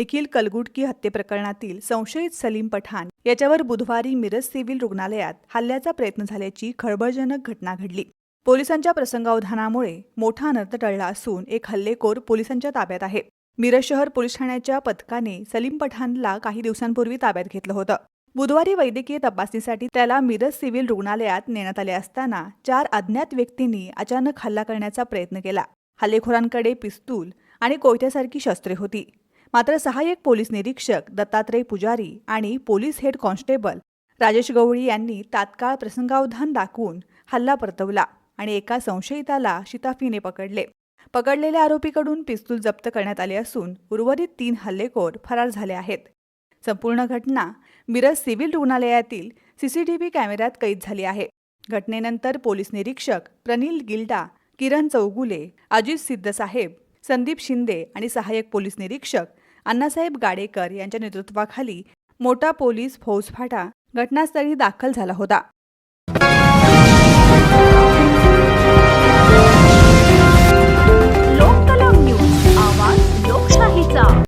देखील कलगुटकी हत्येप्रकरणातील संशयित सलीम पठाण याच्यावर बुधवारी मिरज सिव्हिल रुग्णालयात हल्ल्याचा प्रयत्न झाल्याची खळबळजनक घटना घडली. पोलिसांच्या प्रसंगावधानामुळे मोठा अनर्थ टळला असून एक हल्लेखोर पोलिसांच्या ताब्यात आहे. मिरज शहर पोलीस ठाण्याच्या पथकाने सलीम पठाणला काही दिवसांपूर्वी ताब्यात घेतलं होतं. बुधवारी वैद्यकीय तपासणीसाठी त्याला मिरज सिव्हिल रुग्णालयात नेण्यात आले असताना चार अज्ञात व्यक्तींनी अचानक हल्ला करण्याचा प्रयत्न केला. हल्लेखोरांकडे पिस्तूल आणि कोयत्यासारखी शस्त्रे होती. मात्र सहाय्यक पोलीस निरीक्षक दत्तात्रय पुजारी आणि police head constable Rajesh Gawali यांनी तात्काळ प्रसंगावधान दाखवून हल्ला परतवला आणि एका संशयिताला शिताफीने पकडले. पकडलेल्या आरोपीकडून पिस्तूल जप्त करण्यात आले असून उर्वरित तीन हल्लेखोर फरार झाले आहेत. संपूर्ण घटना मिरज सिव्हिल रुग्णालयातील सीसीटीव्ही कॅमेऱ्यात कैद झाली आहे. घटनेनंतर पोलीस निरीक्षक प्रनिल गिल्डा किरण चौगुले अजित सिद्धसाहेब संदीप शिंदे आणि सहाय्यक पोलीस निरीक्षक अण्णासाहेब गाडेकर यांच्या नेतृत्वाखाली मोठा पोलीस फौजफाटा घटनास्थळी दाखल झाला होता.